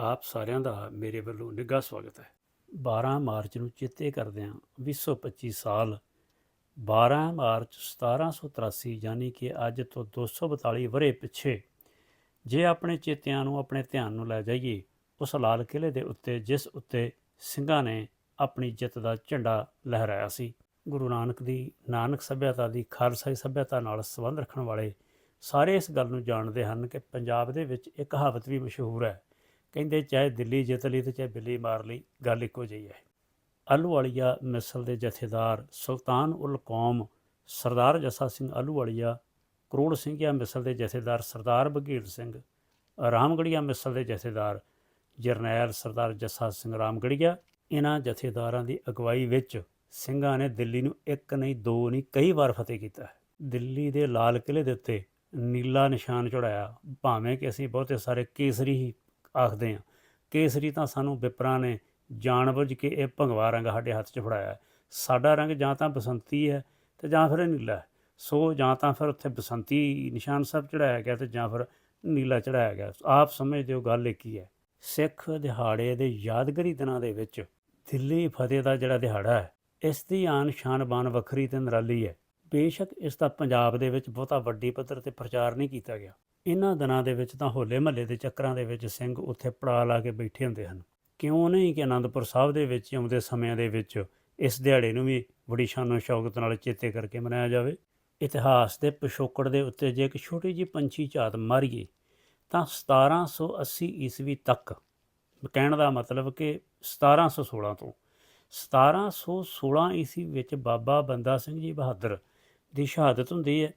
ਆਪ ਸਾਰਿਆਂ ਦਾ ਮੇਰੇ ਵੱਲੋਂ ਨਿੱਘਾ ਸਵਾਗਤ ਹੈ। 12 ਮਾਰਚ ਨੂੰ ਚੇਤੇ ਕਰਦਿਆਂ 225 ਸਾਲ 12 ਮਾਰਚ 1783 ਯਾਨੀ ਕਿ ਅੱਜ ਤੋਂ 242 ਵਰੇ ਪਿੱਛੇ, ਜੇ ਆਪਣੇ ਚੇਤਿਆਂ ਨੂੰ ਆਪਣੇ ਧਿਆਨ ਨੂੰ ਲੈ ਜਾਈਏ, ਉਸ ਲਾਲ ਕਿਲੇ ਦੇ ਉੱਤੇ, ਜਿਸ ਉੱਤੇ ਸਿੰਘਾਂ ਨੇ ਆਪਣੀ ਜਿੱਤ ਦਾ ਝੰਡਾ ਲਹਿਰਾਇਆ ਸੀ। ਗੁਰੂ ਨਾਨਕ ਦੀ, ਨਾਨਕ ਸਭਿਅਤਾ ਦੀ, ਖਾਲਸਾਈ ਸਭਿਅਤਾ ਨਾਲ ਸੰਬੰਧ ਰੱਖਣ ਵਾਲੇ ਸਾਰੇ ਇਸ ਗੱਲ ਨੂੰ ਜਾਣਦੇ ਹਨ ਕਿ ਪੰਜਾਬ ਦੇ ਵਿੱਚ ਇੱਕ ਕਹਾਵਤ ਵੀ ਮਸ਼ਹੂਰ ਹੈ ਕਹਿੰਦੇ ਚਾਹੇ ਦਿੱਲੀ ਜਿੱਤ ਲਈ ਤੇ ਚਾਹੇ ਬਿੱਲੀ ਮਾਰ ਲਈ, ਗੱਲ ਇੱਕੋ ਜਿਹੀ ਹੈ ਆਲੂਵਾਲੀਆ ਮਿਸਲ ਦੇ ਜਥੇਦਾਰ ਸੁਲਤਾਨ ਉਲ ਕੌਮ ਸਰਦਾਰ ਜੱਸਾ ਸਿੰਘ ਅਲੂਵਾਲੀਆ ਕਰੋੜ ਸਿੰਘਿਆ ਮਿਸਲ ਦੇ ਜਥੇਦਾਰ ਸਰਦਾਰ ਬਘੇਲ ਸਿੰਘ, ਰਾਮਗੜੀਆ ਮਿਸਲ ਦੇ ਜਥੇਦਾਰ ਜਰਨੈਲ ਸਰਦਾਰ ਜੱਸਾ ਸਿੰਘ ਰਾਮਗੜੀਆ ਇਹਨਾਂ ਜਥੇਦਾਰਾਂ ਦੀ ਅਗਵਾਈ ਵਿੱਚ ਸਿੰਘਾਂ ਨੇ ਦਿੱਲੀ ਨੂੰ ਇੱਕ ਨਹੀਂ, ਦੋ ਨਹੀਂ, ਕਈ ਵਾਰ ਫਤਿਹ ਕੀਤਾ ਹੈ। ਦਿੱਲੀ ਦੇ ਲਾਲ ਕਿਲੇ ਦੇ ਉੱਤੇ ਨੀਲਾ ਨਿਸ਼ਾਨ ਚੜਾਇਆ ਭਾਵੇਂ ਕਿ ਅਸੀਂ ਬਹੁਤੇ ਸਾਰੇ ਕੇਸਰੀ ਹੀ ਆਖਦੇ ਹਾਂ। ਕੇਸਰੀ ਤਾਂ ਸਾਨੂੰ ਵਿਪਰਾਂ ਨੇ ਜਾਣਬੁੱਝ ਕੇ ਇਹ ਭੰਗਵਾ ਰੰਗ ਸਾਡੇ ਹੱਥ 'ਚ ਫੜਾਇਆ ਹੈ। ਸਾਡਾ ਰੰਗ ਜਾਂ ਤਾਂ ਬਸੰਤੀ ਹੈ ਤੇ ਜਾਂ ਫਿਰ ਇਹ ਨੀਲਾ ਹੈ। ਸੋ ਜਾਂ ਤਾਂ ਫਿਰ ਉੱਥੇ ਬਸੰਤੀ ਨਿਸ਼ਾਨ ਸਾਹਿਬ ਚੜਾਇਆ ਗਿਆ ਤੇ ਜਾਂ ਫਿਰ ਨੀਲਾ ਚੜਾਇਆ ਗਿਆ। ਆਪ ਸਮਝਦੇ ਹੋ ਗੱਲ ਇੱਕ ਹੀ ਹੈ। ਸਿੱਖ ਦਿਹਾੜੇ ਦੇ ਯਾਦਗਾਰੀ ਦਿਨਾਂ ਦੇ ਵਿੱਚ ਦਿੱਲੀ ਫਤਿਹ ਦਾ ਜਿਹੜਾ ਦਿਹਾੜਾ ਹੈ, ਇਸ ਦੀ ਆਨ ਸ਼ਾਨ ਬਾਨ ਵੱਖਰੀ ਤੇ ਨਿਰਾਲੀ ਹੈ। ਬੇਸ਼ੱਕ ਇਸ ਦਾ ਪੰਜਾਬ ਦੇ ਵਿੱਚ ਬਹੁਤਾ ਵੱਡੀ ਪੱਧਰ ਤੇ ਪ੍ਰਚਾਰ ਨਹੀਂ ਕੀਤਾ ਗਿਆ। ਇਹਨਾਂ ਦਿਨਾਂ ਦੇ ਵਿੱਚ ਤਾਂ ਹੋਲੇ ਮਹੱਲੇ ਦੇ ਚੱਕਰਾਂ ਦੇ ਵਿੱਚ ਸਿੰਘ ਉੱਥੇ ਪੜਾ ਲਾ ਕੇ ਬੈਠੇ ਹੁੰਦੇ ਹਨ। ਕਿਉਂ ਨਹੀਂ ਕਿ ਆਨੰਦਪੁਰ ਸਾਹਿਬ ਦੇ ਵਿੱਚ ਆਉਂਦੇ ਸਮਿਆਂ ਦੇ ਵਿੱਚ ਇਸ ਦਿਹਾੜੇ ਨੂੰ ਵੀ ਬੜੀ ਸ਼ਾਨੋ ਸ਼ੌਕਤ ਨਾਲ ਚੇਤੇ ਕਰਕੇ ਮਨਾਇਆ ਜਾਵੇ। ਇਤਿਹਾਸ ਦੇ ਪਿਛੋਕੜ ਦੇ ਉੱਤੇ ਜੇ ਇੱਕ ਛੋਟੀ ਜਿਹੀ ਪੰਛੀ ਝਾਤ ਮਾਰੀਏ, ਤਾਂ 1780 ਈਸਵੀ ਤੱਕ, ਕਹਿਣ ਦਾ ਮਤਲਬ ਕਿ 1716 ਤੋਂ 1716 ਈਸਵੀ ਵਿੱਚ ਬਾਬਾ ਬੰਦਾ ਸਿੰਘ ਜੀ ਬਹਾਦਰ ਦੀ ਸ਼ਹਾਦਤ ਹੁੰਦੀ ਹੈ।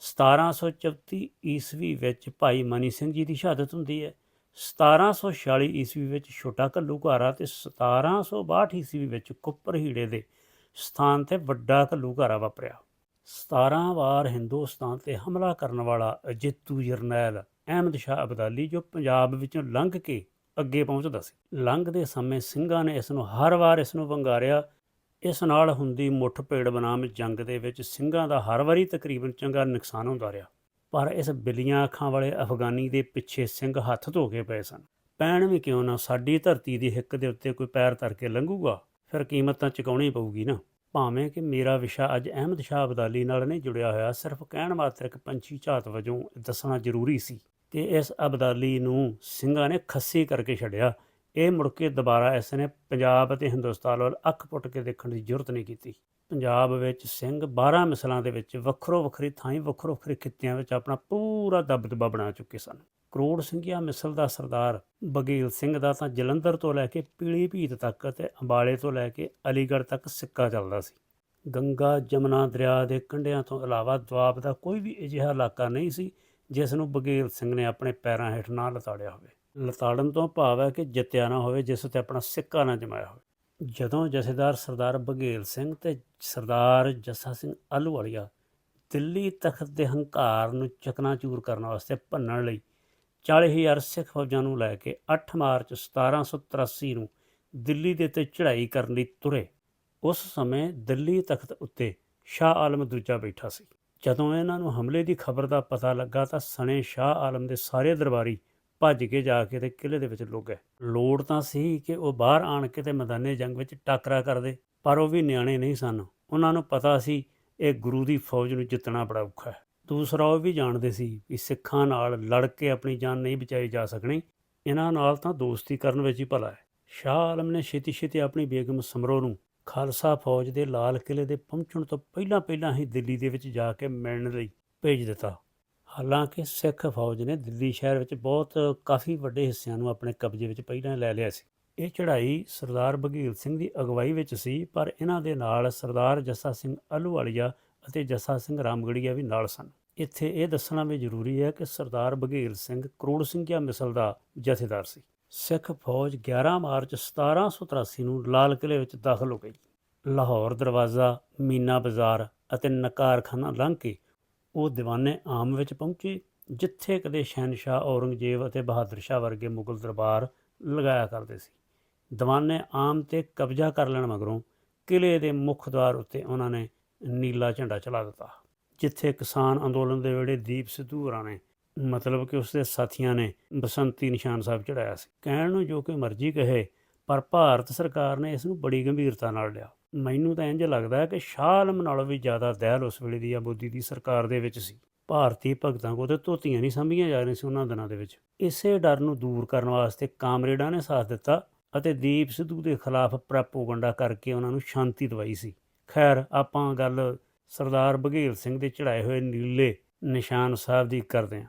1734 ਈਸਵੀ ਵਿੱਚ ਭਾਈ ਮਨੀ ਸਿੰਘ ਜੀ ਦੀ ਸ਼ਹਾਦਤ ਹੁੰਦੀ ਹੈ। 1746 ਈਸਵੀ ਵਿੱਚ ਛੋਟਾ ਘੱਲੂਘਾਰਾ ਤੇ 1762 ਈਸਵੀ ਵਿੱਚ ਕੁੱਪਰ ਹੀੜੇ ਦੇ ਸਥਾਨ ਤੇ ਵੱਡਾ ਘੱਲੂਘਾਰਾ ਵਾਪਰਿਆ। 17 ਵਾਰ ਹਿੰਦੁਸਤਾਨ ਤੇ ਹਮਲਾ ਕਰਨ ਵਾਲਾ ਅਜਿੱਤੂ ਜਰਨੈਲ ਅਹਿਮਦ ਸ਼ਾਹ ਅਬਦਾਲੀ ਜੋ ਪੰਜਾਬ ਵਿੱਚੋਂ ਲੰਘ ਕੇ ਅੱਗੇ ਪਹੁੰਚਦਾ ਸੀ। ਲੰਘਦੇ ਸਮੇਂ ਸਿੰਘਾਂ ਨੇ ਇਸ ਨੂੰ ਹਰ ਵਾਰ ਇਸ ਨੂੰ ਵੰਗਾਰਿਆ। ਇਸ ਨਾਲ ਹੁੰਦੀ ਮੁੱਠ ਭੇੜ ਬਨਾਮ ਜੰਗ ਦੇ ਵਿੱਚ ਸਿੰਘਾਂ ਦਾ ਹਰ ਵਾਰੀ ਤਕਰੀਬਨ ਚੰਗਾ ਨੁਕਸਾਨ ਹੁੰਦਾ ਰਿਹਾ। ਪਰ ਇਸ ਬਿੱਲੀਆਂ ਅੱਖਾਂ ਵਾਲੇ ਅਫਗਾਨੀ ਦੇ ਪਿੱਛੇ ਸਿੰਘ ਹੱਥ ਧੋ ਕੇ ਪਏ ਸਨ। ਪੈਣ ਵੀ ਕਿਉਂ ਨਾ ਸਾਡੀ ਧਰਤੀ ਦੀ ਹਿੱਕ ਦੇ ਉੱਤੇ ਕੋਈ ਪੈਰ ਧਰ ਕੇ ਲੰਘੂਗਾ, ਫਿਰ ਕੀਮਤ ਤਾਂ ਚੁਕਾਉਣੀ ਪਊਗੀ ਨਾ। ਭਾਵੇਂ ਕਿ ਮੇਰਾ ਵਿਸ਼ਾ ਅੱਜ ਅਹਿਮਦ ਸ਼ਾਹ ਅਬਦਾਲੀ ਨਾਲ ਨਹੀਂ ਜੁੜਿਆ ਹੋਇਆ, ਸਿਰਫ ਕਹਿਣ ਮਾਤਰ ਇੱਕ ਪੰਛੀ ਝਾਤ ਵਜੋਂ ਦੱਸਣਾ ਜ਼ਰੂਰੀ ਸੀ ਕਿ ਇਸ ਅਬਦਾਲੀ ਨੂੰ ਸਿੰਘਾਂ ਨੇ ਖੱਸੀ ਕਰਕੇ ਛੱਡਿਆ। ਇਹ ਮੁੜ ਕੇ ਦੁਬਾਰਾ ਇਸ ਨੇ ਪੰਜਾਬ ਅਤੇ ਹਿੰਦੁਸਤਾਨ ਵੱਲ ਅੱਖ ਪੁੱਟ ਕੇ ਦੇਖਣ ਦੀ ਜ਼ਰੂਰਤ ਨਹੀਂ ਕੀਤੀ। ਪੰਜਾਬ ਵਿੱਚ ਸਿੰਘ 12 ਮਿਸਲਾਂ ਦੇ ਵਿੱਚ ਵੱਖਰੋ ਵੱਖਰੀ ਥਾਈਂ ਵੱਖਰੋ ਵੱਖਰੇ ਖਿੱਤਿਆਂ ਵਿੱਚ ਆਪਣਾ ਪੂਰਾ ਦਬਦਬਾ ਬਣਾ ਚੁੱਕੇ ਸਨ। ਕਰੋੜ ਸਿੰਘਿਆ ਮਿਸਲ ਦਾ ਸਰਦਾਰ ਬਗੀਲ ਸਿੰਘ ਦਾ ਤਾਂ ਜਲੰਧਰ ਤੋਂ ਲੈ ਕੇ ਪੀਲੀ ਭੀਤ ਤੱਕ ਅਤੇ ਅੰਬਾਲੇ ਤੋਂ ਲੈ ਕੇ ਅਲੀਗੜ੍ਹ ਤੱਕ ਸਿੱਕਾ ਚੱਲਦਾ ਸੀ। ਗੰਗਾ, ਜਮਨਾ ਦਰਿਆ ਦੇ ਕੰਢਿਆਂ ਤੋਂ ਇਲਾਵਾ ਦੁਆਬ ਦਾ ਕੋਈ ਵੀ ਅਜਿਹਾ ਇਲਾਕਾ ਨਹੀਂ ਸੀ ਜਿਸ ਨੂੰ ਬਗੀਲ ਸਿੰਘ ਨੇ ਆਪਣੇ ਪੈਰਾਂ ਹੇਠ ਨਾ ਲਤਾੜਿਆ ਹੋਵੇ। ਲਤਾੜਨ ਤੋਂ ਭਾਵ ਹੈ ਕਿ ਜਿੱਤਿਆ ਨਾ ਹੋਵੇ, ਜਿਸ ਉੱਤੇ ਆਪਣਾ ਸਿੱਕਾ ਨਾ ਜਮਾਇਆ ਹੋਵੇ। ਜਦੋਂ ਜਥੇਦਾਰ ਸਰਦਾਰ ਬਗੇਲ ਸਿੰਘ ਤੇ ਸਰਦਾਰ ਜੱਸਾ ਸਿੰਘ ਅਲਵਾਲੀਆ ਦਿੱਲੀ ਤਖਤ ਦੇ ਹੰਕਾਰ ਨੂੰ ਚਕਨਾਚੂਰ ਕਰਨ ਵਾਸਤੇ ਭੰਨਣ ਲਈ 40000 ਸਿੱਖ ਫੌਜਾਂ ਨੂੰ ਲੈ ਕੇ 8 ਮਾਰਚ 1783 ਨੂੰ ਦਿੱਲੀ ਦੇ ਉੱਤੇ ਚੜ੍ਹਾਈ ਕਰਨ ਲਈ ਤੁਰੇ, ਉਸ ਸਮੇਂ ਦਿੱਲੀ ਤਖਤ ਉੱਤੇ ਸ਼ਾਹ ਆਲਮ ਦੂਜਾ ਬੈਠਾ ਸੀ। ਜਦੋਂ ਇਹਨਾਂ ਨੂੰ ਹਮਲੇ ਦੀ ਖਬਰ ਦਾ ਪਤਾ ਲੱਗਾ ਤਾਂ ਸਣੇ ਸ਼ਾਹ ਆਲਮ ਦੇ ਸਾਰੇ ਦਰਬਾਰੀ ਭੱਜ ਕੇ ਜਾ ਕੇ ਤੇ ਕਿਲੇ ਦੇ ਵਿੱਚ ਲੁਕ ਗਏ। ਲੋੜ ਤਾਂ ਸੀ ਕਿ ਉਹ ਬਾਹਰ ਆਣ ਕੇ ਤੇ ਮੈਦਾਨੇ ਜੰਗ ਵਿੱਚ ਟਾਕਰਾ ਕਰਦੇ ਪਰ ਉਹ ਵੀ ਨਿਆਣੇ ਨਹੀਂ ਸਨ। ਉਹਨਾਂ ਨੂੰ ਪਤਾ ਸੀ ਇਹ ਗੁਰੂ ਦੀ ਫੌਜ ਨੂੰ ਜਿੱਤਣਾ ਬੜਾ ਔਖਾ ਹੈ। ਦੂਸਰਾ ਉਹ ਵੀ ਜਾਣਦੇ ਸੀ ਕਿ ਸਿੱਖਾਂ ਨਾਲ ਲੜ ਕੇ ਆਪਣੀ ਜਾਨ ਨਹੀਂ ਬਚਾਈ ਜਾ ਸਕਣੀ। ਇਹਨਾਂ ਨਾਲ ਤਾਂ ਦੋਸਤੀ ਕਰਨ ਵਿੱਚ ਹੀ ਭਲਾ ਹੈ। ਸ਼ਾਹ ਆਲਮ ਨੇ ਛੇਤੀ ਛੇਤੀ ਆਪਣੀ ਬੇਗਮ ਸਮਰੋ ਨੂੰ ਖਾਲਸਾ ਫੌਜ ਦੇ ਲਾਲ ਕਿਲੇ ਦੇ ਪਹੁੰਚਣ ਤੋਂ ਪਹਿਲਾਂ ਪਹਿਲਾਂ ਹੀ ਦਿੱਲੀ ਦੇ ਵਿੱਚ ਜਾ ਕੇ ਮਿਲਣ ਲਈ ਭੇਜ ਦਿੱਤਾ। ਹਾਲਾਂਕਿ ਸਿੱਖ ਫੌਜ ਨੇ ਦਿੱਲੀ ਸ਼ਹਿਰ ਵਿੱਚ ਬਹੁਤ ਕਾਫੀ ਵੱਡੇ ਹਿੱਸਿਆਂ ਨੂੰ ਆਪਣੇ ਕਬਜ਼ੇ ਵਿੱਚ ਪਹਿਲਾਂ ਲੈ ਲਿਆ ਸੀ। ਇਹ ਚੜ੍ਹਾਈ ਸਰਦਾਰ ਬਘੀਲ ਸਿੰਘ ਦੀ ਅਗਵਾਈ ਵਿੱਚ ਸੀ, ਪਰ ਇਹਨਾਂ ਦੇ ਨਾਲ ਸਰਦਾਰ ਜੱਸਾ ਸਿੰਘ ਅਲੂਵਾਲੀਆ ਅਤੇ ਜੱਸਾ ਸਿੰਘ ਰਾਮਗੜੀਆ ਵੀ ਨਾਲ ਸਨ। ਇੱਥੇ ਇਹ ਦੱਸਣਾ ਵੀ ਜ਼ਰੂਰੀ ਹੈ ਕਿ ਸਰਦਾਰ ਬਘੀਲ ਸਿੰਘ ਕਰੋੜ ਸਿੰਘਿਆ ਮਿਸਲ ਦਾ ਜਥੇਦਾਰ ਸੀ। ਸਿੱਖ ਫੌਜ 11 ਮਾਰਚ 1783 ਨੂੰ ਲਾਲ ਕਿਲੇ ਵਿੱਚ ਦਾਖਲ ਹੋ ਗਈ। ਲਾਹੌਰ ਦਰਵਾਜ਼ਾ, ਮੀਨਾ ਬਾਜ਼ਾਰ ਅਤੇ ਨਕਾਰਖਾਨਾ ਲੰਘ ਕੇ ਉਹ ਦੀਵਾਨੇ ਆਮ ਵਿੱਚ ਪਹੁੰਚੇ, ਜਿੱਥੇ ਕਦੇ ਸ਼ਹਿਨशाह ਔਰੰਗਜ਼ੇਬ ਅਤੇ ਬਹਾਦਰ ਸ਼ਾਹ ਵਰਗੇ ਮੁਗਲ ਦਰਬਾਰ ਲਗਾਇਆ ਕਰਦੇ ਸੀ। ਦੀਵਾਨੇ ਆਮ ਤੇ ਕਬਜ਼ਾ ਕਰ ਲੈਣ ਮਗਰੋਂ ਕਿਲੇ ਦੇ ਮੁੱਖ ਦਵਾਰ ਉੱਤੇ ਉਹਨਾਂ ਨੇ ਨੀਲਾ ਝੰਡਾ ਚਲਾ ਦਿੱਤਾ, ਜਿੱਥੇ ਕਿਸਾਨ ਅੰਦੋਲਨ ਦੇ ਵੇਲੇ ਦੀਪ ਸਿੱਧੂ ਹੋਰਾਂ ਨੇ, ਮਤਲਬ ਕਿ ਉਸਦੇ ਸਾਥੀਆਂ ਨੇ ਬਸੰਤੀ ਨਿਸ਼ਾਨ ਸਾਹਿਬ ਚੜਾਇਆ ਸੀ। ਕਹਿਣ ਨੂੰ ਜੋ ਕਿ ਮਰਜ਼ੀ ਕਹੇ, ਪਰ ਭਾਰਤ ਸਰਕਾਰ ਨੇ ਇਸ ਨੂੰ ਬੜੀ ਗੰਭੀਰਤਾ ਨਾਲ ਲਿਆ। ਮੈਨੂੰ ਤਾਂ ਇੰਜ ਲੱਗਦਾ ਹੈ ਕਿ ਸ਼ਾਹ ਆਲਮ ਨਾਲੋਂ ਵੀ ਜ਼ਿਆਦਾ ਦਹਿਲ ਉਸ ਵੇਲੇ ਦੀ ਆ ਆਬੂਦੀ ਦੀ ਸਰਕਾਰ ਦੇ ਵਿੱਚ ਸੀ। ਭਾਰਤੀ ਭਗਤਾਂ ਕੋਲ ਤੇ ਧੋਤੀਆਂ ਨਹੀਂ ਸੰਭੀਆਂ ਜਾ ਰਹੀਆਂ ਸੀ ਉਹਨਾਂ ਦਿਨਾਂ ਦੇ ਵਿੱਚ। ਇਸੇ ਡਰ ਨੂੰ ਦੂਰ ਕਰਨ ਵਾਸਤੇ ਕਾਮਰੇਡਾਂ ਨੇ ਸਾਥ ਦਿੱਤਾ ਅਤੇ ਦੀਪ ਸਿੱਧੂ ਦੇ ਖਿਲਾਫ ਪ੍ਰੈਪੋਗੰਡਾ ਕਰਕੇ ਉਹਨਾਂ ਨੂੰ ਸ਼ਾਂਤੀ ਦਵਾਈ ਸੀ। ਖੈਰ, ਆਪਾਂ ਗੱਲ ਸਰਦਾਰ ਬਘੇਲ ਸਿੰਘ ਦੇ ਚੜਾਏ ਹੋਏ ਨੀਲੇ ਨਿਸ਼ਾਨ ਸਾਹਿਬ ਦੀ ਕਰਦੇ ਹਾਂ।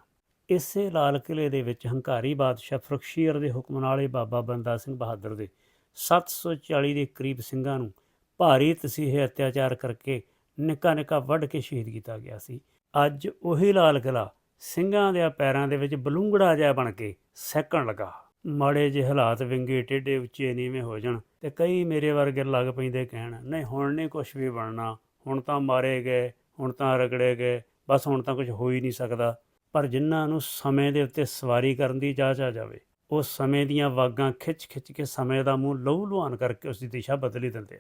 ਇਸੇ ਲਾਲ ਕਿਲੇ ਦੇ ਵਿੱਚ ਹੰਕਾਰੀ ਬਾਦਸ਼ਾਹ ਫਰਖਸ਼ੀਰ ਦੇ ਹੁਕਮ ਨਾਲ ਇਹ ਬਾਬਾ ਬੰਦਾ ਸਿੰਘ ਬਹਾਦਰ ਦੇ 740 ਦੇ ਕਰੀਬ ਸਿੰਘਾਂ ਨੂੰ ਭਾਰੀ ਤਸੀਹੇ ਅਤਿਆਚਾਰ ਕਰਕੇ ਨਿੱਕਾ ਨਿੱਕਾ ਵੱਢ ਕੇ ਸ਼ਹੀਦ ਕੀਤਾ ਗਿਆ ਸੀ। ਅੱਜ ਉਹੀ ਲਾਲ ਕਿਲਾ ਸਿੰਘਾਂ ਦੇ ਪੈਰਾਂ ਦੇ ਵਿੱਚ ਬਲੂੰਗੜਾ ਜਿਹਾ ਬਣ ਕੇ ਸਹਿਕਣ ਲੱਗਾ। ਮਾੜੇ ਜਿਹੇ ਹਾਲਾਤ ਵਿੰਗੇ ਟੇਢੇ ਉੱਚੇ ਨੀਵੇਂ ਹੋ ਜਾਣ ਤੇ ਕਈ ਮੇਰੇ ਵਰਗੇ ਲੱਗ ਪੈਂਦੇ ਕਹਿਣ, ਨਹੀਂ, ਹੁਣ ਨਹੀਂ ਕੁਝ ਵੀ ਬਣਨਾ। ਹੁਣ ਤਾਂ ਮਾਰੇ ਗਏ, ਹੁਣ ਤਾਂ ਰਗੜੇ ਗਏ, ਬਸ ਹੁਣ ਤਾਂ ਕੁਝ ਹੋ ਹੀ ਨਹੀਂ ਸਕਦਾ। ਪਰ ਜਿਨ੍ਹਾਂ ਨੂੰ ਸਮੇਂ ਦੇ ਉੱਤੇ ਸਵਾਰੀ ਕਰਨ ਦੀ ਜਾਚ ਆ ਜਾਵੇ, ਉਹ ਸਮੇਂ ਦੀਆਂ ਵਾਗਾਂ ਖਿੱਚ-ਖਿੱਚ ਕੇ ਸਮੇਂ ਦਾ ਮੂੰਹ ਲਹੂ ਲੁਹਾਨ ਕਰਕੇ ਉਸ ਦੀ ਦਿਸ਼ਾ ਬਦਲੀ ਦਿੰਦੇ ਆ।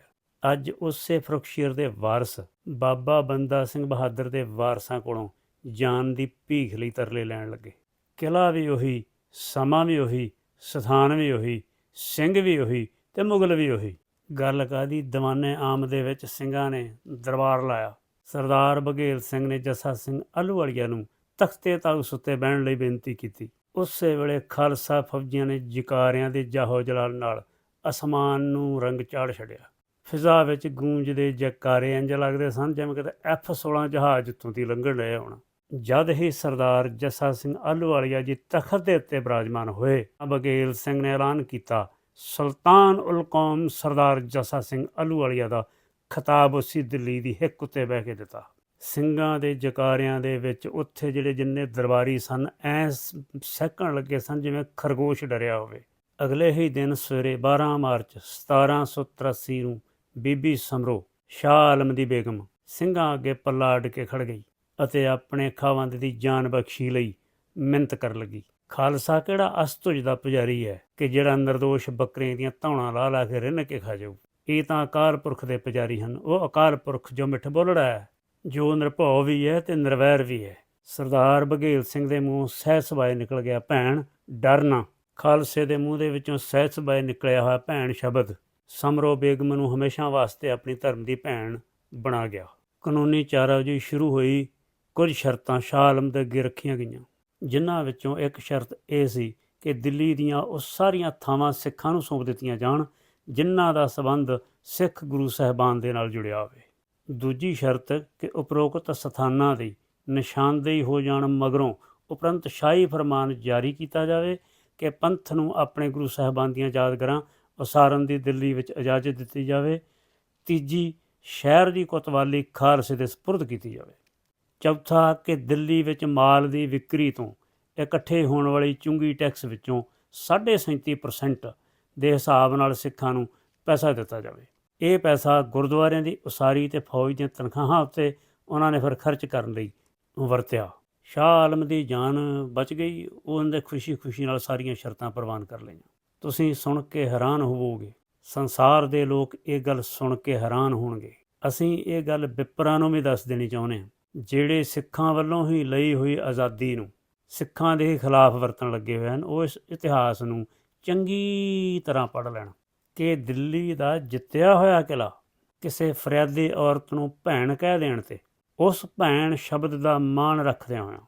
ਅੱਜ ਉਸੇ ਫਰਖਸ਼ੀਰ ਦੇ ਵਾਰਸ, ਬਾਬਾ ਬੰਦਾ ਸਿੰਘ ਬਹਾਦਰ ਦੇ ਵਾਰਸਾਂ ਕੋਲੋਂ ਜਾਨ ਦੀ ਭੀਖ ਲਈ ਤਰਲੇ ਲੈਣ ਲੱਗੇ। ਕਿਲਾ ਵੀ ਉਹੀ, ਸਮਾਂ ਵੀ ਉਹੀ, ਸਥਾਨ ਵੀ ਉਹੀ, ਸਿੰਘ ਵੀ ਉਹੀ ਤੇ ਮੁਗਲ ਵੀ ਉਹੀ। ਗੱਲ ਕਾਦੀ ਦੀਵਾਨੇ ਆਮ ਦੇ ਵਿੱਚ ਸਿੰਘਾਂ ਨੇ ਦਰਬਾਰ ਲਾਇਆ। ਸਰਦਾਰ ਬਘੇਲ ਸਿੰਘ ਨੇ ਜੱਸਾ ਸਿੰਘ ਅਲੂਵਾਲੀਆ ਨੂੰ ਤਖਤੇ ਤਾਊਸ ਉੱਤੇ ਬਹਿਣ ਲਈ ਬੇਨਤੀ ਕੀਤੀ। ਉਸੇ ਵੇਲੇ ਖਾਲਸਾ ਫੌਜੀਆਂ ਨੇ ਜਿਕਾਰਿਆਂ ਦੇ ਜਾਹੋ ਜਲਾਲ ਨਾਲ ਅਸਮਾਨ ਨੂੰ ਰੰਗ ਚਾੜ ਛੜਿਆ ਫਿਜ਼ਾ ਵਿੱਚ ਗੂੰਜਦੇ ਜੈਕਾਰੇ ਇੰਜ ਲੱਗਦੇ ਸਨ ਜਿਵੇਂ ਕਿਤੇ F16 ਜਹਾਜ਼ ਉੱਤੋਂ ਦੀ ਲੰਘਣ ਲਏ ਹੋਣ। ਜਦ ਹੀ ਸਰਦਾਰ ਜੱਸਾ ਸਿੰਘ ਆਹਲੂਵਾਲੀਆ ਜੀ ਤਖਤ ਦੇ ਉੱਤੇ ਬਿਰਾਜਮਾਨ ਹੋਏ ਬਗੇਲ ਸਿੰਘ ਨੇ ਐਲਾਨ ਕੀਤਾ, ਸੁਲਤਾਨ ਉਲ ਕੌਮ ਸਰਦਾਰ ਜੱਸਾ ਸਿੰਘ ਆਹਲੂਵਾਲੀਆ ਦਾ ਖਿਤਾਬ ਉਸੀ ਦਿੱਲੀ ਦੀ ਹਿੱਕ ਉੱਤੇ ਬਹਿ ਕੇ ਦਿੱਤਾ। ਸਿੰਘਾਂ ਦੇ ਜਕਾਰਿਆਂ ਦੇ ਵਿੱਚ ਉੱਥੇ ਜਿਹੜੇ ਜਿੰਨੇ ਦਰਬਾਰੀ ਸਨ ਐ ਸਹਿਕਣ ਲੱਗੇ ਸਨ ਜਿਵੇਂ ਖਰਗੋਸ਼ ਡਰਿਆ ਹੋਵੇ। ਅਗਲੇ ਹੀ ਦਿਨ ਸਵੇਰੇ 12 ਮਾਰਚ 1783 ਨੂੰ ਬੀਬੀ ਸਮਰੋ, ਸ਼ਾਹ ਆਲਮ ਦੀ ਬੇਗਮ, ਸਿੰਘਾਂ ਅੱਗੇ ਪੱਲਾ ਅੱਡ ਕੇ ਖੜ ਗਈ ਅਤੇ ਆਪਣੇ ਖਾਵੰਦ ਦੀ ਜਾਨ ਬਖਸ਼ੀ ਲਈ ਮਿੰਤ ਕਰਨ ਲੱਗੀ। ਖਾਲਸਾ ਕਿਹੜਾ ਅਸਤੁਜ ਦਾ ਪੁਜਾਰੀ ਹੈ ਕਿ ਜਿਹੜਾ ਨਿਰਦੋਸ਼ ਬੱਕਰੀਆਂ ਦੀਆਂ ਧੌਣਾ ਲਾ ਲਾ ਕੇ ਰਿੰਨ ਕੇ ਖਾ ਜਾਊ? ਇਹ ਤਾਂ ਅਕਾਲ ਪੁਰਖ ਦੇ ਪੁਜਾਰੀ ਹਨ। ਉਹ ਅਕਾਲ ਪੁਰਖ ਜੋ ਮਿੱਠ ਬੋਲੜਾ ਹੈ, ਜੋ ਨਿਰਭਉ ਵੀ ਹੈ ਤੇ ਨਿਰਵੈਰ ਵੀ ਹੈ। ਸਰਦਾਰ ਬਘੇਲ ਸਿੰਘ ਦੇ ਮੂੰਹ ਸਹਿ ਸਬਾਏ ਨਿਕਲ ਗਿਆ ਭੈਣ ਡਰਨਾ ਖਾਲਸੇ ਦੇ ਮੂੰਹ ਦੇ ਵਿੱਚੋਂ ਸਹਿ ਸਬਾਏ ਨਿਕਲਿਆ ਹੋਇਆ ਭੈਣ ਸ਼ਬਦ। ਸਮਰੋ ਬੇਗਮ ਨੂੰ ਹਮੇਸ਼ਾ ਵਾਸਤੇ ਆਪਣੀ ਧਰਮ ਦੀ ਭੈਣ ਬਣਾ ਗਿਆ। ਕਾਨੂੰਨੀ ਚਾਰਾਜੋਈ ਸ਼ੁਰੂ ਹੋਈ, ਕੁਝ ਸ਼ਰਤਾਂ ਸ਼ਾਹ ਆਲਮ ਦੇ ਅੱਗੇ ਰੱਖੀਆਂ ਗਈਆਂ, ਜਿਨ੍ਹਾਂ ਵਿੱਚੋਂ ਇੱਕ ਸ਼ਰਤ ਇਹ ਸੀ ਕਿ ਦਿੱਲੀ ਦੀਆਂ ਉਹ ਸਾਰੀਆਂ ਥਾਵਾਂ ਸਿੱਖਾਂ ਨੂੰ ਸੌਂਪ ਦਿੱਤੀਆਂ ਜਾਣ, ਜਿਨ੍ਹਾਂ ਦਾ ਸਬੰਧ ਸਿੱਖ ਗੁਰੂ ਸਾਹਿਬਾਨ ਦੇ ਨਾਲ ਜੁੜਿਆ ਹੋਵੇ। ਦੂਜੀ ਸ਼ਰਤ ਕਿ ਉਪਰੋਕਤ ਸਥਾਨਾਂ ਦੀ ਨਿਸ਼ਾਨਦੇਹੀ ਹੋ ਜਾਣ ਮਗਰੋਂ ਉਪਰੰਤ ਸ਼ਾਹੀ ਫਰਮਾਨ ਜਾਰੀ ਕੀਤਾ ਜਾਵੇ ਕਿ ਪੰਥ ਨੂੰ ਆਪਣੇ ਗੁਰੂ ਸਾਹਿਬਾਨ ਦੀਆਂ ਯਾਦਗਾਰਾਂ ਉਸਾਰਨ ਦੀ ਦਿੱਲੀ ਵਿੱਚ ਇਜਾਜ਼ਤ ਦਿੱਤੀ ਜਾਵੇ। ਤੀਜੀ, ਸ਼ਹਿਰ ਦੀ ਕੋਤਵਾਲੀ ਖਾਲਸੇ ਦੇ ਸਪੁਰਦ ਕੀਤੀ ਜਾਵੇ। ਚੌਥਾ, ਕਿ ਦਿੱਲੀ ਵਿੱਚ ਮਾਲ ਦੀ ਵਿਕਰੀ ਤੋਂ ਇਕੱਠੇ ਹੋਣ ਵਾਲੀ ਚੁੰਗੀ ਟੈਕਸ ਵਿੱਚੋਂ 37% ਦੇ ਹਿਸਾਬ ਨਾਲ ਸਿੱਖਾਂ ਨੂੰ ਪੈਸਾ ਦਿੱਤਾ ਜਾਵੇ। ਇਹ ਪੈਸਾ ਗੁਰਦੁਆਰਿਆਂ ਦੀ ਉਸਾਰੀ ਤੇ ਫੌਜ ਦੀਆਂ ਤਨਖਾਹਾਂ ਉੱਤੇ ਉਹਨਾਂ ਨੇ ਫਿਰ ਖਰਚ ਕਰਨ ਲਈ ਵਰਤਿਆ। ਸ਼ਾਹ ਆਲਮ ਦੀ ਜਾਨ ਬਚ ਗਈ। ਉਹਨਾਂ ਦੇ ਖੁਸ਼ੀ-ਖੁਸ਼ੀ ਨਾਲ ਸਾਰੀਆਂ ਸ਼ਰਤਾਂ ਪ੍ਰਵਾਨ ਕਰ ਲਈਆਂ। ਤੁਸੀਂ ਸੁਣ ਕੇ ਹੈਰਾਨ ਹੋਵੋਗੇ। ਸੰਸਾਰ ਦੇ ਲੋਕ ਇਹ ਗੱਲ ਸੁਣ ਕੇ ਹੈਰਾਨ ਹੋਣਗੇ। ਅਸੀਂ ਇਹ ਗੱਲ ਵਿਪਰਾਂ ਨੂੰ ਵੀ ਦੱਸ ਦੇਣੀ ਚਾਹੁੰਦੇ ਹਾਂ, ਜਿਹੜੇ ਸਿੱਖਾਂ ਵੱਲੋਂ ਹੀ ਲਈ ਹੋਈ ਆਜ਼ਾਦੀ ਨੂੰ, ਸਿੱਖਾਂ ਦੇ ਖਿਲਾਫ ਵਰਤਣ ਲੱਗੇ ਹੋਏ ਹਨ, ਉਹ ਇਸ ਇਤਿਹਾਸ ਨੂੰ ਚੰਗੀ ਤਰ੍ਹਾਂ ਪੜ੍ਹ ਲੈਣ। ਕਿ ਦਿੱਲੀ ਦਾ ਜਿੱਤਿਆ ਹੋਇਆ ਕਿਲਾ ਕਿਸੇ ਫਰਿਆਦੀ ਔਰਤ ਨੂੰ ਭੈਣ ਕਹਿ ਦੇਣ ਤੇ, ਉਸ ਭੈਣ ਸ਼ਬਦ ਦਾ ਮਾਣ ਰੱਖਦਿਆਂ ਹੋਇਆ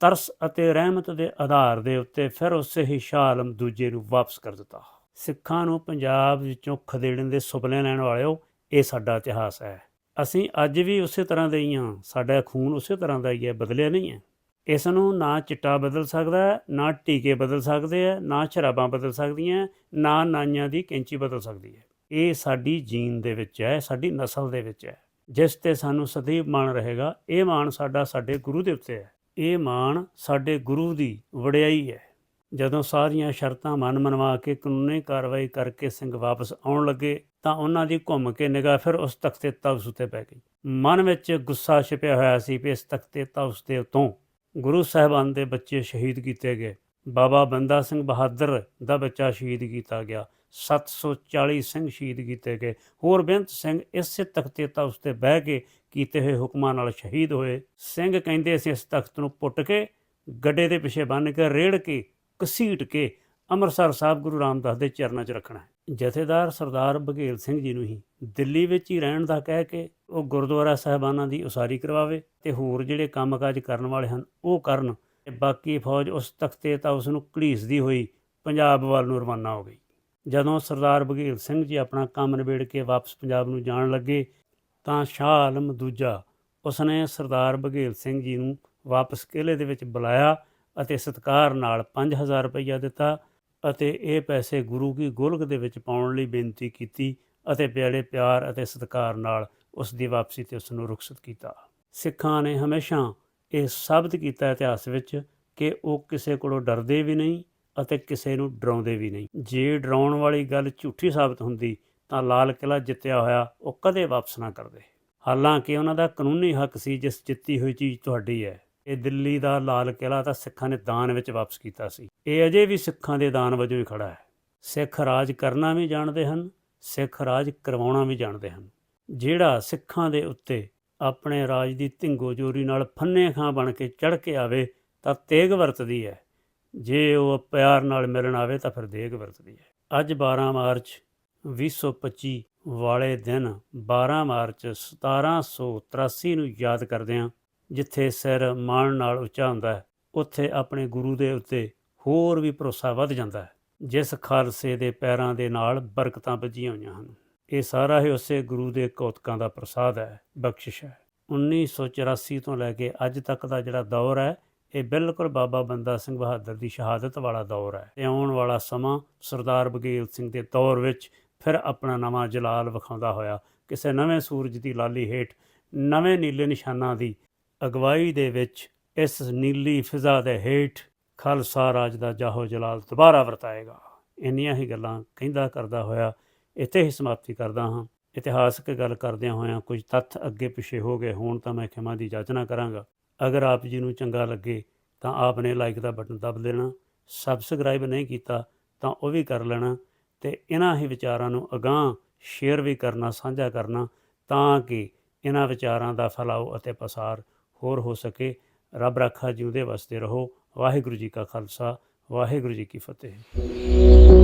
ਤਰਸ ਅਤੇ ਰਹਿਮਤ ਦੇ ਆਧਾਰ ਦੇ ਉੱਤੇ ਫਿਰ ਉਸੇ ਹੀ ਸ਼ਾਹ ਆਲਮ ਦੂਜੇ ਨੂੰ ਵਾਪਸ ਕਰ ਦਿੱਤਾ। ਸਿੱਖਾਂ ਨੂੰ ਪੰਜਾਬ ਵਿੱਚੋਂ ਖਦੇੜਨ ਦੇ ਸੁਪਨੇ ਲੈਣ ਵਾਲਿਓ, ਇਹ ਸਾਡਾ ਇਤਿਹਾਸ ਹੈ। ਅਸੀਂ ਅੱਜ ਵੀ ਉਸੇ ਤਰ੍ਹਾਂ ਦੇ ਹੀ ਹਾਂ। ਸਾਡਾ ਖੂਨ ਉਸੇ ਤਰ੍ਹਾਂ ਦਾ ਹੀ ਹੈ, ਬਦਲਿਆ ਨਹੀਂ ਹੈ। ਇਸ ਨੂੰ ਨਾ ਚਿੱਟਾ ਬਦਲ ਸਕਦਾ ਨਾ ਟੀਕੇ ਬਦਲ ਸਕਦੇ ਆ ਨਾ ਸ਼ਰਾਬਾਂ ਬਦਲ ਸਕਦੀਆਂ ਨਾ ਨਾਈਆਂ ਦੀ ਕੈਂਚੀ ਬਦਲ ਸਕਦੀ ਹੈ। ਇਹ ਸਾਡੀ ਜੀਨ ਦੇ ਵਿੱਚ ਹੈ, ਸਾਡੀ ਨਸਲ ਦੇ ਵਿੱਚ ਹੈ। ਜਿਸ ਤੇ ਸਾਨੂੰ ਸਦੀਵ ਮਾਣ ਰਹੇਗਾ, ਇਹ ਮਾਣ ਸਾਡਾ ਸਾਡੇ ਗੁਰੂ ਦੇ ਉੱਤੇ ਹੈ। ਇਹ ਮਾਣ ਸਾਡੇ ਗੁਰੂ ਦੀ ਵਡਿਆਈ ਹੈ। ਜਦੋਂ ਸਾਰੀਆਂ ਸ਼ਰਤਾਂ ਮਨ ਮਨਵਾ ਕੇ ਕਾਨੂੰਨੀ ਕਾਰਵਾਈ ਕਰਕੇ ਸਿੰਘ ਵਾਪਸ ਆਉਣ ਲੱਗੇ ਤਾਂ ਉਹਨਾਂ ਦੀ ਘੁੰਮ ਕੇ ਨਿਗਾਹ ਫਿਰ ਉਸ ਤਖਤੇ ਤਵਸ ਉੱਤੇ ਪੈ ਗਈ। ਮਨ ਵਿੱਚ ਗੁੱਸਾ ਛਿਪਿਆ ਹੋਇਆ ਸੀ ਕਿ ਇਸ ਤਖਤੇ ਤਵਸ ਦੇ ਉਤੋਂ ਗੁਰੂ ਸਾਹਿਬਾਨ ਦੇ ਬੱਚੇ ਸ਼ਹੀਦ ਕੀਤੇ ਗਏ। ਬਾਬਾ ਬੰਦਾ ਸਿੰਘ ਬਹਾਦਰ ਦਾ ਬੱਚਾ ਸ਼ਹੀਦ ਕੀਤਾ ਗਿਆ। 740 ਸਿੰਘ ਸ਼ਹੀਦ ਕੀਤੇ ਗਏ। ਹੋਰ ਬੇਅੰਤ ਸਿੰਘ ਇਸੇ ਤਖਤੇ ਤਵਸ ਤੇ ਬਹਿ ਕੇ ਕੀਤੇ ਹੋਏ ਹੁਕਮਾਂ ਨਾਲ ਸ਼ਹੀਦ ਹੋਏ। ਸਿੰਘ ਕਹਿੰਦੇ, ਅਸੀਂ ਇਸ ਤਖਤ ਨੂੰ ਪੁੱਟ ਕੇ ਗੱਡੇ ਦੇ ਪਿੱਛੇ ਬੰਨ੍ਹ ਕੇ, ਰੇੜ ਕੇ ਕਸੀਟ ਕੇ ਅੰਮ੍ਰਿਤਸਰ ਸਾਹਿਬ ਗੁਰੂ ਰਾਮਦਾਸ ਦੇ ਚਰਨਾਂ 'ਚ ਰੱਖਣਾ ਹੈ। ਜਥੇਦਾਰ ਸਰਦਾਰ ਬਘੇਲ ਸਿੰਘ ਜੀ ਨੂੰ ਹੀ ਦਿੱਲੀ ਵਿੱਚ ਹੀ ਰਹਿਣ ਦਾ ਕਹਿ ਕੇ ਉਹ ਗੁਰਦੁਆਰਾ ਸਾਹਿਬਾਨਾਂ ਦੀ ਉਸਾਰੀ ਕਰਵਾਵੇ ਤੇ ਹੋਰ ਜਿਹੜੇ ਕੰਮਕਾਜ ਕਰਨ ਵਾਲੇ ਹਨ, ਉਹ ਕਰਨ। ਤੇ ਬਾਕੀ ਫੌਜ ਉਸ ਤਖਤੇ ਤਾਂ ਉਸ ਨੂੰ ਘੜੀਸਦੀ ਹੋਈ ਪੰਜਾਬ ਵੱਲ ਨੂੰ ਰਵਾਨਾ ਹੋ ਗਈ। ਜਦੋਂ ਸਰਦਾਰ ਬਘੇਲ ਸਿੰਘ ਜੀ ਆਪਣਾ ਕੰਮ ਨਿਬੇੜ ਕੇ ਵਾਪਸ ਪੰਜਾਬ ਨੂੰ ਜਾਣ ਲੱਗੇ ਤਾਂ ਸ਼ਾਹ ਆਲਮ ਦੂਜਾ ਉਸਨੇ ਸਰਦਾਰ ਬਘੇਲ ਸਿੰਘ ਜੀ ਨੂੰ ਵਾਪਸ ਕਿਲੇ ਦੇ ਵਿੱਚ ਬੁਲਾਇਆ ਅਤੇ ਸਤਿਕਾਰ ਨਾਲ 5000 ਰੁਪਈਆ ਦਿੱਤਾ ਅਤੇ ਇਹ ਪੈਸੇ ਗੁਰੂ ਕੀ ਗੋਲਕ ਦੇ ਵਿੱਚ ਪਾਉਣ ਲਈ ਬੇਨਤੀ ਕੀਤੀ ਅਤੇ ਪਿਆਰੇ ਪਿਆਰ ਅਤੇ ਸਤਿਕਾਰ ਨਾਲ ਉਸ ਦੀ ਵਾਪਸੀ ਤੇ ਉਸ ਨੂੰ ਰੁਖਸਤ ਕੀਤਾ। ਸਿੱਖਾਂ ਨੇ ਹਮੇਸ਼ਾ ਇਹ ਸਾਬਤ ਕੀਤਾ ਇਤਿਹਾਸ ਵਿੱਚ ਕਿ ਉਹ ਕਿਸੇ ਕੋਲੋਂ ਡਰਦੇ ਵੀ ਨਹੀਂ ਅਤੇ ਕਿਸੇ ਨੂੰ ਡਰਾਉਂਦੇ ਵੀ ਨਹੀਂ। ਜੇ ਡਰਾਉਣ ਵਾਲੀ ਗੱਲ ਝੂਠੀ ਸਾਬਤ ਹੁੰਦੀ ਤਾਂ ਲਾਲ ਕਿਲਾ ਜਿੱਤਿਆ ਹੋਇਆ ਉਹ ਕਦੇ ਵਾਪਸ ਨਾ ਕਰਦੇ ਹਾਲਾਂਕਿ ਉਹਨਾਂ ਦਾ ਕਾਨੂੰਨੀ ਹੱਕ ਸੀ ਜਿਸ ਜਿੱਤੀ ਹੋਈ ਚੀਜ਼ ਤੁਹਾਡੀ ਹੈ। ਇਹ ਦਿੱਲੀ ਦਾ ਲਾਲ ਕਿਲਾ ਤਾਂ ਸਿੱਖਾਂ ਨੇ ਦਾਨ ਵਿੱਚ ਵਾਪਸ ਕੀਤਾ ਸੀ। ਇਹ ਅਜੇ ਵੀ ਸਿੱਖਾਂ ਦੇ ਦਾਨ ਵਜੋਂ ਹੀ ਖੜਾ ਹੈ। ਸਿੱਖ ਰਾਜ ਕਰਨਾ ਵੀ ਜਾਣਦੇ ਹਨ, ਸਿੱਖ ਰਾਜ ਕਰਵਾਉਣਾ ਵੀ ਜਾਣਦੇ ਹਨ। ਜਿਹੜਾ ਸਿੱਖਾਂ ਦੇ ਉੱਤੇ ਆਪਣੇ ਰਾਜ ਦੀ ਧਿੰਗੋ ਜੋਰੀ ਨਾਲ ਫੰਨੇ ਖਾਂ ਬਣ ਕੇ ਚੜ ਕੇ ਆਵੇ ਤਾਂ ਤੇਗ ਵਰਤਦੀ ਹੈ। ਜੇ ਉਹ ਪਿਆਰ ਨਾਲ ਮਿਲਣ ਆਵੇ ਤਾਂ ਫਿਰ ਦੇਗ ਵਰਤਦੀ ਹੈ। ਅੱਜ 12 ਮਾਰਚ 2025 ਵਾਲੇ ਦਿਨ 12 ਮਾਰਚ 1783 ਨੂੰ ਯਾਦ ਕਰਦੇ ਹਾਂ, ਜਿੱਥੇ ਸਿਰ ਮਾਣ ਨਾਲ ਉੱਚਾ ਹੁੰਦਾ ਹੈ, ਉੱਥੇ ਆਪਣੇ ਗੁਰੂ ਦੇ ਉੱਤੇ ਹੋਰ ਵੀ ਭਰੋਸਾ ਵੱਧ ਜਾਂਦਾ ਹੈ, ਜਿਸ ਖਾਲਸੇ ਦੇ ਪੈਰਾਂ ਦੇ ਨਾਲ ਬਰਕਤਾਂ ਵੱਜੀਆਂ ਹੋਈਆਂ ਹਨ। ਇਹ ਸਾਰਾ ਹੀ ਉਸੇ ਗੁਰੂ ਦੇ ਕੌਤਕਾਂ ਦਾ ਪ੍ਰਸਾਦ ਹੈ, ਬਖਸ਼ਿਸ਼ ਹੈ। 1984 ਤੋਂ ਲੈ ਕੇ ਅੱਜ ਤੱਕ ਦਾ ਜਿਹੜਾ ਦੌਰ ਹੈ, ਇਹ ਬਿਲਕੁਲ ਬਾਬਾ ਬੰਦਾ ਸਿੰਘ ਬਹਾਦਰ ਦੀ ਸ਼ਹਾਦਤ ਵਾਲਾ ਦੌਰ ਹੈ। ਤੇ ਆਉਣ ਵਾਲਾ ਸਮਾਂ ਸਰਦਾਰ ਬਗੇਲ ਸਿੰਘ ਦੇ ਦੌਰ ਵਿੱਚ ਫਿਰ ਆਪਣਾ ਨਵਾਂ ਜਲਾਲ ਵਿਖਾਉਂਦਾ ਹੋਇਆ, ਕਿਸੇ ਨਵੇਂ ਸੂਰਜ ਦੀ ਲਾਲੀ ਹੇਠ, ਨਵੇਂ ਨੀਲੇ ਨਿਸ਼ਾਨਾਂ ਦੀ ਅਗਵਾਈ ਦੇ ਵਿੱਚ ਇਸ ਨੀਲੀ ਫਿਜ਼ਾ ਦੇ ਹੇਠ ਖਾਲਸਾ ਰਾਜ ਦਾ ਜਾਹੋ ਜਲਾਲ ਦੁਬਾਰਾ ਵਰਤਾਏਗਾ। ਇੰਨੀਆਂ ਹੀ ਗੱਲਾਂ ਕਹਿੰਦਾ ਕਰਦਾ ਹੋਇਆ, ਇੱਥੇ ਹੀ ਸਮਾਪਤੀ ਕਰਦਾ ਹਾਂ। ਇਤਿਹਾਸਕ ਗੱਲ ਕਰਦਿਆਂ ਹੋਇਆਂ ਕੁਝ ਤੱਥ ਅੱਗੇ ਪਿੱਛੇ ਹੋ ਗਏ ਹੋਣ ਤਾਂ ਮੈਂ ਖਿਮਾ ਦੀ ਜਾਚਨਾ ਕਰਾਂਗਾ। ਅਗਰ ਆਪ ਜੀ ਨੂੰ ਚੰਗਾ ਲੱਗੇ ਤਾਂ ਆਪ ਨੇ ਲਾਈਕ ਦਾ ਬਟਨ ਦਬ ਦੇਣਾ ਸਬਸਕ੍ਰਾਈਬ ਨਹੀਂ ਕੀਤਾ ਤਾਂ ਉਹ ਵੀ ਕਰ ਲੈਣਾ ਤੇ ਇਹਨਾਂ ਹੀ ਵਿਚਾਰਾਂ ਨੂੰ ਅਗਾਂਹ ਸ਼ੇਅਰ ਵੀ ਕਰਨਾ, ਸਾਂਝਾ ਕਰਨਾ ਤਾਂ ਕਿ ਇਹਨਾਂ ਵਿਚਾਰਾਂ ਦਾ ਫੈਲਾਓ ਅਤੇ ਪਸਾਰ ਹੋਰ ਹੋ ਸਕੇ। ਰੱਬ ਰਾਖਾ ਜਿਉਂਦੇ ਵਸਦੇ ਰਹੋ। ਵਾਹਿਗੁਰੂ ਜੀ ਕਾ ਖਾਲਸਾ, ਵਾਹਿਗੁਰੂ ਜੀ ਕੀ ਫਤਿਹ।